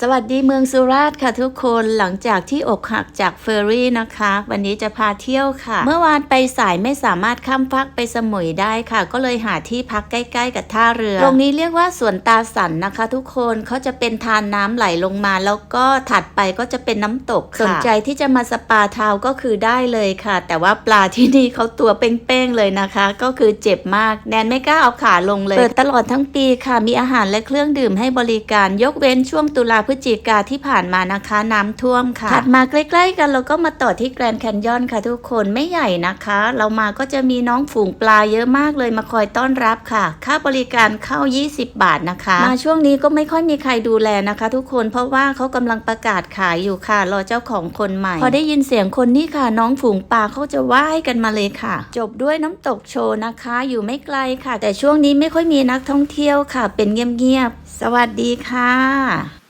สวัสดีเมืองสุราษฎร์ค่ะทุกคนหลังจากที่อกหักจากเฟอร์รี่นะคะ วันนี้จะพาเที่ยวค่ะ เมื่อวานไปสายไม่สามารถข้ามฟักไปสมุยได้ค่ะ ก็เลยหาที่พักใกล้ๆ กับท่าเรือ ตรงนี้เรียกว่าสวนตาสันนะคะ ทุกคนเขาจะเป็นทานน้ำไหลลงมา แล้วก็ถัดไปก็จะเป็นน้ำตกค่ะสนใจที่จะมาสปาเท้าก็คือได้เลยค่ะ แต่ว่าปลาที่นี่เขาตัวเป้งๆเลยนะคะ ก็คือเจ็บมากแนนไม่กล้าเอาขาลงเลยเปิดตลอดทั้งปีค่ะมีอาหารและเครื่องดื่มให้บริการยกเว้นช่วงตุลาพฤศจิกาที่ผ่านมานะคะ น้ำท่วมค่ะถัดมาใกล้ๆกันเราก็มาต่อที่แกรนด์แคนยอนค่ะทุกคนไม่ใหญ่นะคะ เรามาก็จะมีน้องฝูงปลาเยอะมากเลยมาคอยต้อนรับค่ะ ค่าบริการเข้า 20 บาทนะคะ มาช่วงนี้ก็ไม่ค่อยมีใครดูแลนะคะ ทุกคนเพราะว่าเขากำลังประกาศขายอยู่ค่ะ รอเจ้าของคนใหม่ พอได้ยินเสียงคนนี่ค่ะ น้องฝูงปลาเขาจะว่ายกันมาเลยค่ะ จบด้วยน้ำตกโชว์นะคะ อยู่ไม่ไกลค่ะ แต่ช่วงนี้ไม่ค่อยมีนักท่องเที่ยวค่ะ เป็นเงียบๆสวัสดีค่ะ